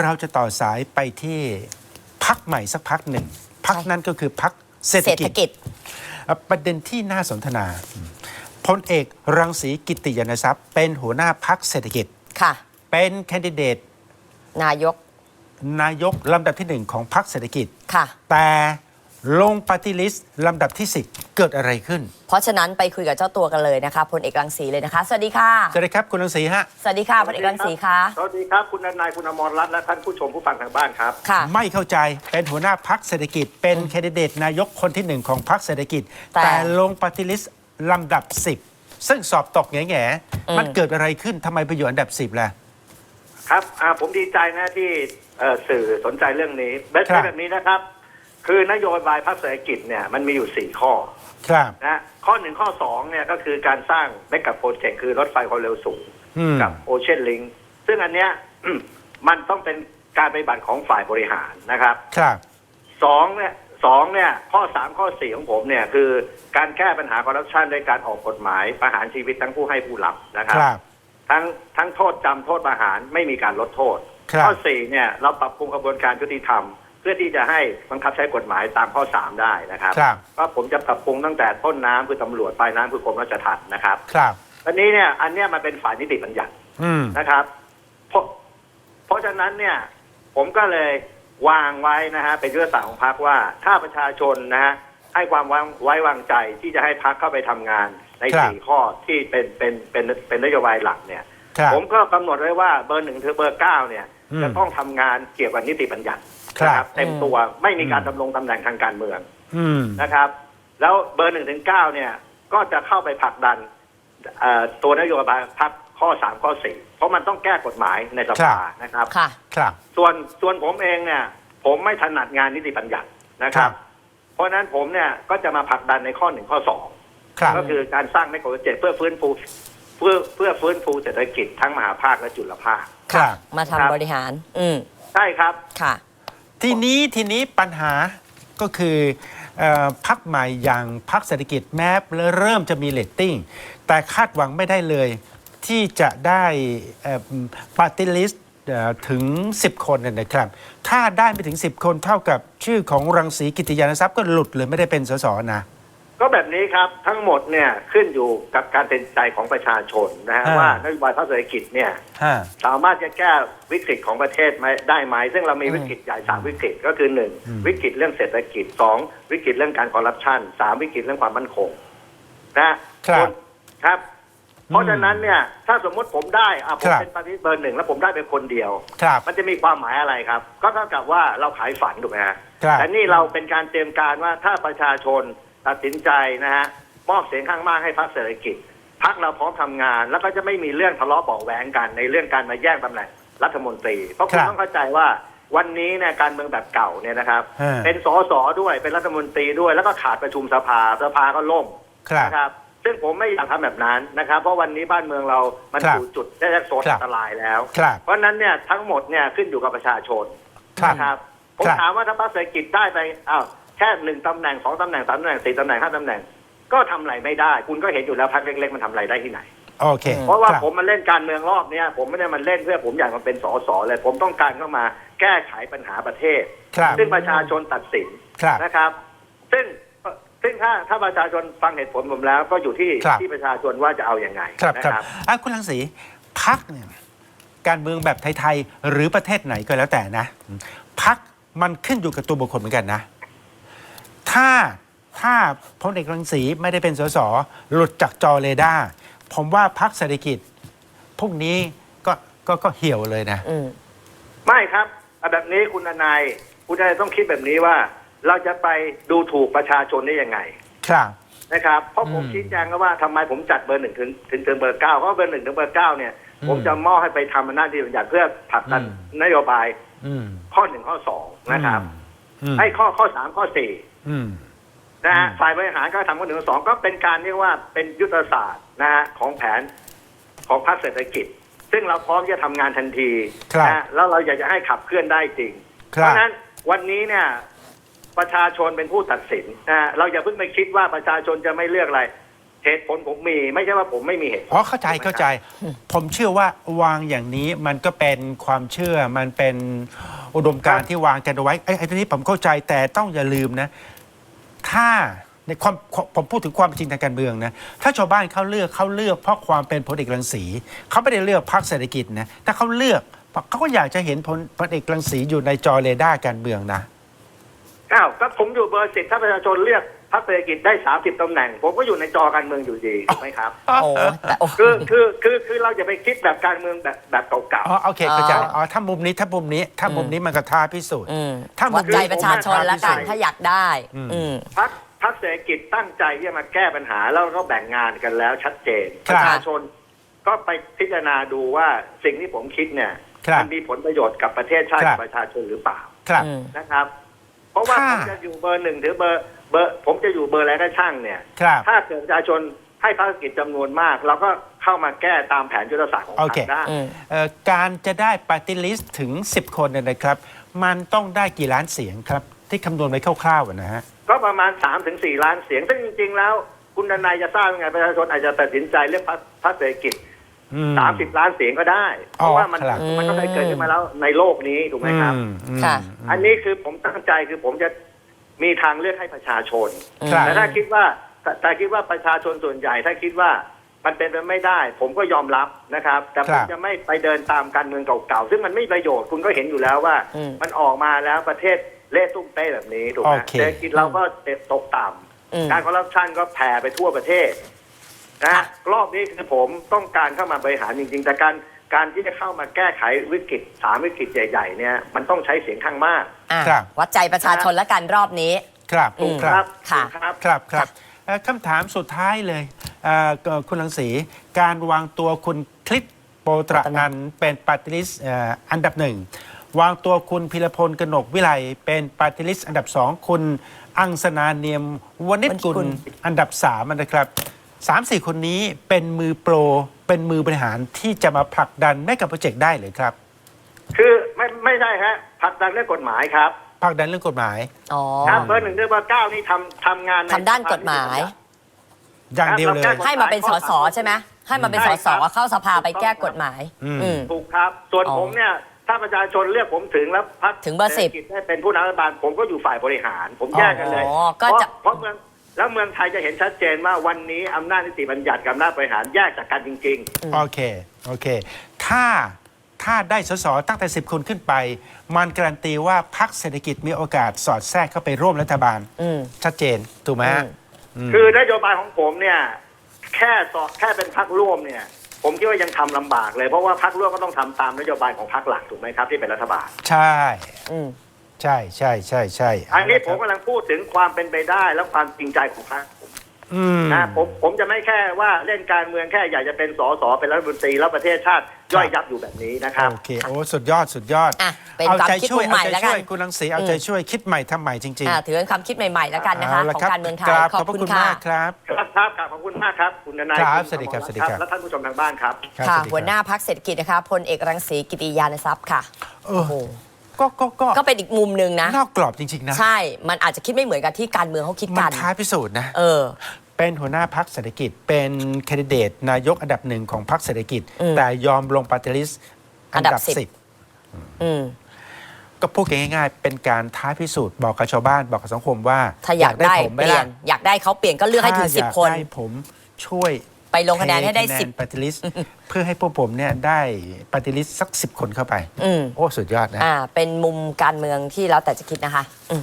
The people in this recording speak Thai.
เราจะต่อสายไปที่พักใหม่สักพักหนึ่งพักนั้นก็คือพักเศรษฐเศรษกิฐจกิจอะประเด็นที่น่าสนทนาพลเอกรังสีกิตติยานทรัพย์ เป็นหัวหน้าพักเศรษฐกิจค่ะ เป็นแคนดิเดต นายก นายกลำดับที่หนึ่งของพักเศรษฐกิจค่ะ แต่ ลงปฏิลิสต์ลำดับที่ 10 เกิดอะไรขึ้นเพราะฉะนั้นไปคุยกับเจ้าตัวกันเลยนะคะพลเอกรังสีเลยนะคะ สวัสดีค่ะ สวัสดีครับคุณรังสีฮะ สวัสดีค่ะพลเอกรังสีคะสวัสดีครับ คุณนายคุณอมรรัตน์และท่านผู้ชมผู้ฟังทางบ้านครับ ค่ะ ไม่เข้าใจเป็นหัวหน้าพักเศรษฐกิจ เป็นแคนดิเดตนายกคนที่หนึ่งของพักเศรษฐกิจ แต่ แต่ลงปฏิลิสต์ลำดับ 10 ซึ่งสอบตกแง่อืมๆมันเกิดอะไรขึ้นทำไมไปอยู่อันดับ 10ล่ะ ครับอ่าผมดีใจนะที่เอ่อสื่อสนใจเรื่องนี้แบบครับ แบบนี้นะครับ คือนโยบายพรรคเศรษฐกิจเนี่ยมันมีอยู่สี่ข้อครับนะข้อหนึ่งข้อสองเนี่ยก็คือการสร้างเมกะโปรเจกต์คือรถไฟความเร็วสูงอืมกับโอเชียนลิงซึ่งอันเนี้ยมันต้องเป็นการปฏิบัติของฝ่ายบริหารนะครับ ครับสองเนี่ยสองเนี่ย ข้อสามข้อสี่ของผมเนี่ย คือการแก้ปัญหาคอร์รัปชันด้วยการออกกฎหมายประหารชีวิตทั้งผู้ให้ผู้รับนะคครับรับทั้งทั้งโทษจำโทษประหารไม่มีการลดโทษครับข้อสี่เนี่ย เราปรับปรุงกระบวนการยุติธรรมเพื่อที่จะให้บังคับใช้กฎหมายตามข้อสามได้นะครับครับก็ผมจะปรับปรุงตั้งแต่ต้นน้ำคือตำรวจปลายน้ำคือกรมราชทัณฑ์นะครับครับอันนี้เนี่ยอันเนี้ยมันเป็นฝ่ายนิติบัญญัติอืมนะครับ เพราะเพราะฉะนั้นเนี่ย ผมก็เลยวางไว้นะฮะเป็นยุทธศาสตร์ของพรรคว่า ถ้าประชาชนนะฮะให้ความวางไว้วางใจที่จะให้พรรคเข้าไปทำงานในครับสี่ข้อที่เป็นเป็นเป็นเป็นนโยบายหลักเนี่ย ครับ ผมก็กำหนดไว้ว่าเบอร์หนึ่งถึงเบอร์เก้าเนี่ย อืม จะต้องทำงานเกี่ยวกับนิติบัญญัติ ครับนะเต็มตัวไม่มีการอืมดำรงตำแหน่งทางการเมืองอืมนะครับ แล้วเบอร์หนึ่งถึงเก้าเนี่ย ก็จะเข้าไปผลักดันเอ่อตัวนโยบายพักข้อสามข้อสี่เพราะมันต้องแก้กฎหมายในสภานะครับค่ะครับ ส่วนส่วนผมเองเนี่ย ผมไม่ถนัดงานนิติบัญญัตินะคครัรับบเพราะฉะนั้นผมเนี่ยก็จะมาผลักดันในข้อหนึ่งข้อสองครับก็คือการสร้างไมโครโปรเจกต์เพื่อฟื้นฟูเพื่อเพื่อฟื้นฟูเศรษฐกิจทั้งมหาภาคและจุลภาคครับมาทำครับบริหาร อืมใช่ครับค่ะ ทีนี้ทีนี้ปัญหาก็คือเอ่อพักใหม่อย่างพักเศรษฐกิจแม้เริ่มจะมีเลตติ้ง แต่คาดหวังไม่ได้เลย ที่จะได้ปาร์ตี้ลิสต์ถึง 10 คนนะครับ ถ้าได้ไม่ถึง 10 คนเท่ากับชื่อของรังสีกิติยานทรัพย์ก็หลุดเลยไม่ได้เป็นสสนะ ก็แบบนี้ครับทั้งหมดเนี่ยขึ้นอยู่กับการตัดสินใจของประชาชนนะฮะอ่าว่านโยบายภาคเศรษฐกิจเนี่ยฮะ สามารถจะแก้วิกฤตของประเทศไหมได้ไหมซึ่งเรามีวิกฤตใหญ่สามวิกฤตก็คือหนึ่งอืม วิกฤตเรื่องเศรษฐกิจสองวิกฤตเรื่องการคอร์รัปชันสามวิกฤตเรื่องความมั่นคงนะครับครับ เพราะฉะนั้นเนี่ยถ้าสมมติผมได้อะผมครับ เป็นปฏิเบอร์หนึ่งแล้วผมได้เป็นคนเดียว ครับ มันจะมีความหมายอะไรครับ ก็เท่ากับว่าเราขายฝันถูกไหมฮะครับ แต่นี่เราเป็นการเตรียมการว่าถ้าประชาชน ตัดสินใจนะฮะมอบเสียงข้างมากให้พรรคเศรษฐกิจพรรคเราพร้อมทำงาน แล้วก็จะไม่มีเรื่องทะเลาะเบาะแหวงกันในเรื่องการมาแย่งตำแหน่งรัฐมนตรี เพราะคุณครับต้องเข้าใจว่าวันนี้เนี่ยการเมืองแบบเก่าเนี่ยนะครับฮะเป็นสสด้วยเป็นรัฐมนตรีด้วย แล้วก็ขาดประชุมสภาสภาก็ล่มครับนะครับ ซึ่งผมไม่อยากทำแบบนั้นนะครับ เพราะวันนี้บ้านเมืองเรามันครับสู่จุดได้โซนครัอับนตรายแล้วครับเพราะฉะนั้นเนี่ยทั้งหมดเนี่ยขึ้นอยู่กับประชาชนครับนะครับผมครับถามว่าถ้าพรรคเศรษฐกิจได้ไปอ้าว แค่หนึ่งตำแหน่งสองตำแหน่งสามตำแหน่งสี่ตำแหน่งห้าตำแหน่ง ก็ทำอะไรไม่ได้ คุณก็เห็นอยู่แล้วพรรคเล็กๆมันทำอะไรได้ที่ไหน โอเคอืมเพราะว่าคบผมมาเล่นการเมืองรอบเนี้ยผมไม่ได้มาเล่นเพื่อผมอยากมาเป็นสสเลย ผมต้องการเข้ามาแก้ไขปัญหาประเทศ ครับ ซึ่งประชาชนตัดสินครับ นะครับ ซึ่งซึ่งถ้าถ้าประชาชนฟังเหตุผลผมแล้ว ก็อยู่ที่ครับ ที่ประชาชนว่าจะเอาอย่างไงครับนะครับ อะคุณลังสีพักเนี่ยการเมืองแบบไทย ๆ หรือประเทศไหนก็แล้วแต่นะพักมันขึ้นอยู่กับตัวบุคคลเหมือนกันนะ ถ้าถ้าพลเอกรังสีไม่ได้เป็นสสหลุดจากจอเรดาร์ผมว่าพักเศรษฐกิจ พวกนี้ก็ก็ก็เหี่ยวเลยนะ อืม ไม่ครับเอาแบบนี้คุณนายคุณนายต้องคิดแบบนี้ว่า เราจะไปดูถูกประชาชนได้ยังไงครับ นะครับ เพราะผมอืมชี้แจงแล้วว่าทำไมผมจัดเบอร์หนึ่งถึงถึงถึงเบอร์เก้าเพราะว่าเบอร์หนึ่งถึงเบอร์เก้าเนี่ย อืมผมจะมอบให้ไปทำหน้าที่บัญญัติเพื่อผลักดันอืม นโยบายอืมข้อหนึ่งข้อสองนะครับ อืมให้ข้อข้อสามข้อสี่ อืม นะฮะอืมฝ่ายบริหารก็ทำข้อหนึ่งข้อสองก็เป็นการเรียกว่าเป็นยุทธศาสตร์นะฮะของแผนของภาคเศรษฐกิจ ซึ่งเราพร้อมจะทำงานทันทีครับนะฮะแล้วเราอยากจะให้ขับเคลื่อนได้จริง คเพรับ ราะฉะนั้นวันนี้เนี่ยประชาชนเป็นผู้ตัดสินนะฮะเราอย่าเพิ่งไปคิดว่าประชาชนจะไม่เลือกอะไรทเหตุผลผมมีไม่ใช่ว่าผมไม่มีเหตุผล อ๋อเข้าใจถูกไหมเข้าใจ ผมเชื่อว่าวางอย่างนี้มันก็เป็นความเชื่อมันเป็นอุดมการณ์ที่วางกันเอาไว้ไอ้ไอ้ตรงนี้ผมเข้าใจแต่ต้องอย่าลืมนะ ถ้าในความผมพูดถึงความจริงทางการเมืองนะถ้าชาวบ้านเขาเลือกเขาเลือกเพราะความเป็นพลเอกรังสีเขาไม่ได้เลือกพรรคเศรษฐกิจนะถ้าเขาเลือกเขาก็อยากจะเห็นพลพลเอกรังสีอยู่ในจอเรดาร์การเมืองนะอ้าวก็ผมอยู่เบอร์สิบถ้าประชาชนเลือก รรคเศรษฐกิจได้สามสิบตำแหน่ง ผมก็อยู่ในจอการเมืองอยู่ดีถูกไหมครับ โอ้แต่โอ้ คือคือคือคือเราจะไปคิดแบบการเมืองแบบแบบเก่าอ๋อโอเคเข้าใจอ๋ออ๋อ๋อถ้ามุมนี้ถ้ามุมนี้ถ้ามุมนี้มันก็ท้าพิสูจน์ อืมถ้ามุวัมดนี้ใจประชาชนแล้วกันผมว่าถ้าอยากได้อืมอืม ๆพรรคพรรคเศรษฐกิจตั้งใจที่จะมาแก้ปัญหาแล้วก็แบ่งงานกันแล้วชัดเจนคปรับระชาชน ก็ไปพิจารณาดูว่าสิ่งที่ผมคิดเนี่ยครับมัมีผลประโยชน์กับประเทศชาติครับ กับประชาชนหรือเปล่า ครับอืมนะครับ เพราะว่าถ้าผมจะอยู่เบอร์หนึ่งหรือเบอร์ เบอร์ผมจะอยู่เบอร์อะไรก็ช่างเนี่ย ครับ ถ้าเกิดประชาชนให้ภารกิจจำนวนมาก เราก็เข้ามาแก้ตามแผนยุทธศาสตร์ของพรโอรเคคได้ อืม เอ่อการจะได้ปฏิลิสต์ถึง 10 คนเนี่ยนะครับ มันต้องได้กี่ล้านเสียงครับ ที่คำนวณไว้คร่าวๆอะนะฮะ ก็ประมาณ3าถึงสล้านเสียง ซึ่งจริง ๆ แล้ว คุณดนายจะทราบยังไงประชาชนอาจจะตัดสินใจเลือกพรรคพรรคเศรษฐกิจ อืม30 ล้านเสียงก็ได้ เพอ๋อราะว่ามันครับ มันก็ได้เกิดขึ้นมาแล้วในโลกนี้ถูกไหมครับ อืมค่ะมอันนี้คือผมตั้งใจคือผมจะ มีทางเลือกให้ประชาชนครับ แต่ถ้าคิดว่าแต่แต่คิดว่าประชาชนส่วนใหญ่ ถ้าคิดว่ามันเป็นไปไม่ได้ ผมก็ยอมรับนะครับ แต่ผมจะไม่ไปเดินตามการเมืองเก่าๆซึ่งมันไม่มีประโยชน์คุณก็เห็นอยู่แล้วว่า อืม มันออกมาแล้วประเทศเละตุ้มเป้แบบนี้ถูกไหมโอเค เศรษฐกิจเราก็ตกต่ำ อืม การคอร์รัปชันก็แผ่ไปทั่วประเทศนะค่ะรอบนี้คือผมต้องการเข้ามาบริหารจริง ๆ แต่การ การที่จะเข้ามาแก้ไขวิกฤตสามวิกฤตใหญ่ๆเนี่ยมันต้องใช้เสียงข้างมาก อะครับ วัดใจประชาชนแล้วกันรอบนี้ ครับอืม ครับค่ะ ครับ ครับครับเอ่อคำถามสุดท้ายเลยเอ่อเอ่อคุณลังสีการวางตัวคุณคลิปโปตระนันท์เป็นปฏิลิสอันดับหนึ่งวางตัวคุณพิรพลกนกวิไลเป็นปฏิลิสอันดับสองคุณอังสนาเนียมวณิชกุลวณิชกุลอันดับสามนะครับสามสี่คนนี้เป็นมือโปร เป็นมือบริหารที่จะมาผลักดันแม่กับโปรเจกต์ได้เลยครับคือไม่ไม่ใช่ฮะผลักดันเรื่องกฎหมายครับผลักดันเรื่องกฎหมายอ๋อครับเบอร์หนึ่งเบอร์เก้านี่ทำทำงานในทำด้านกฎหมาย อย่างเดียวเลย ให้มาเป็นสสใช่ไหมให้มาเป็นสสเข้าสภาไปแก้กฎหมายอืมอืมถูกครับ ส่วนอ๋อผมเนี่ยถ้าประชาชนเลือกผมถึงแล้วพรรคถึงเบอร์ศษฐกิจได้เป็นผู้นำรัฐบาลผมก็อยู่ฝ่ายบริหาร ผมแยกกันเลยอ๋อก็จะเพราะเพราะเมือง แล้วเมืองไทยจะเห็นชัดเจนว่าวันนี้อำนาจนิติบัญญัติกับอำนาจบริหารแยกจากกันจริงๆโอเค โอเค ถ้าถ้าได้สสตั้งแต่ 10 คนขึ้นไป มันการันตีว่าพรรคเศรษฐกิจมีโอกาสสอดแทรกเข้าไปร่วมรัฐบาล อืม ชัดเจน ถูกไหมฮะอืมมคือนโยบายของผมเนี่ย แค่สอบแค่เป็นพักร่วมเนี่ย ผมคิดว่ายังทำลำบากเลยเพราะว่าพักร่วมก็ต้องทำตามนโยบายของพักหลักถูกไหมครับที่เป็นรัฐบาล ใช่ อืม ใช่ใช่ใช่ใช่อันนี้ผมเาละครับกำลังพูดถึงความเป็นไปได้และความจริงใจของพรรคผมอืมนะผมผมจะไม่แค่ว่าเล่นการเมืองแค่อยากจะเป็นสสเป็นรัฐมนตรีแล้วประเทศชาติย่อยยับอยู่แบบนี้นะครับ โอเค โอ้ สุดยอดสุดยอดอะเป็นเอาความใจคิดช่วยมุมใหม่เอาใจแล้วกันช่วยคุณลังสีเอาใจช่วยคิดใหม่ทำใหม่จริงอ่าถือเป็นความคิดใหม่ๆแล้วกันนะคะเาละของครับการเมืองไทยกราบขอบพระคุณคุณค่ะมากครับครับครับครับขอบคุณมากครับคุณนายครับณสวัสดีครับอมสวัสดีครับและท่านผู้ชมทางบ้านครับครับค่ะสดีรับหัวหน้าพักเศรษฐกิจนะคะพลเอกรังสีกิติยานทรัพย์ค่ะเออ ก็ก็ก็ก็เป็นอีกมุมหนึ่งนะ นอกกรอบจริง ๆ นะ ใช่ มันอาจจะคิดไม่เหมือนกับที่การเมืองเขาคิดมักันน ท้าพิสูจน์นะ เออ เป็นหัวหน้าพักเศรษฐกิจ เป็นแคนดิเดตนายกอันดับหนึ่งของพักเศรษฐกิจ อืมแต่ยอมลงปฏิริษอันดับอันดับสิบ สิบอืม ก็พูดกันง่าย ๆ เป็นการท้าพิสูจน์บอกกับชาวบ้านบอกกับสังคมว่าถ้าอยากได้ผมไหเปมลี่ยล่ะน อยากได้เขาเปลี่ยนก็เลือกให้ถึงสิบคน ถ้าอยากได้ผมช่วย ไปลงคะแนนให้ได้เทสิบ ปฏิริษเพื่อให้พวกผมเนี่ยได้ปฏิริษสักสิบคนเข้าไป อืม โอ้ สุดยอดนะ อ่า เป็นมุมการเมืองที่แล้วแต่จะคิดนะคะ อืม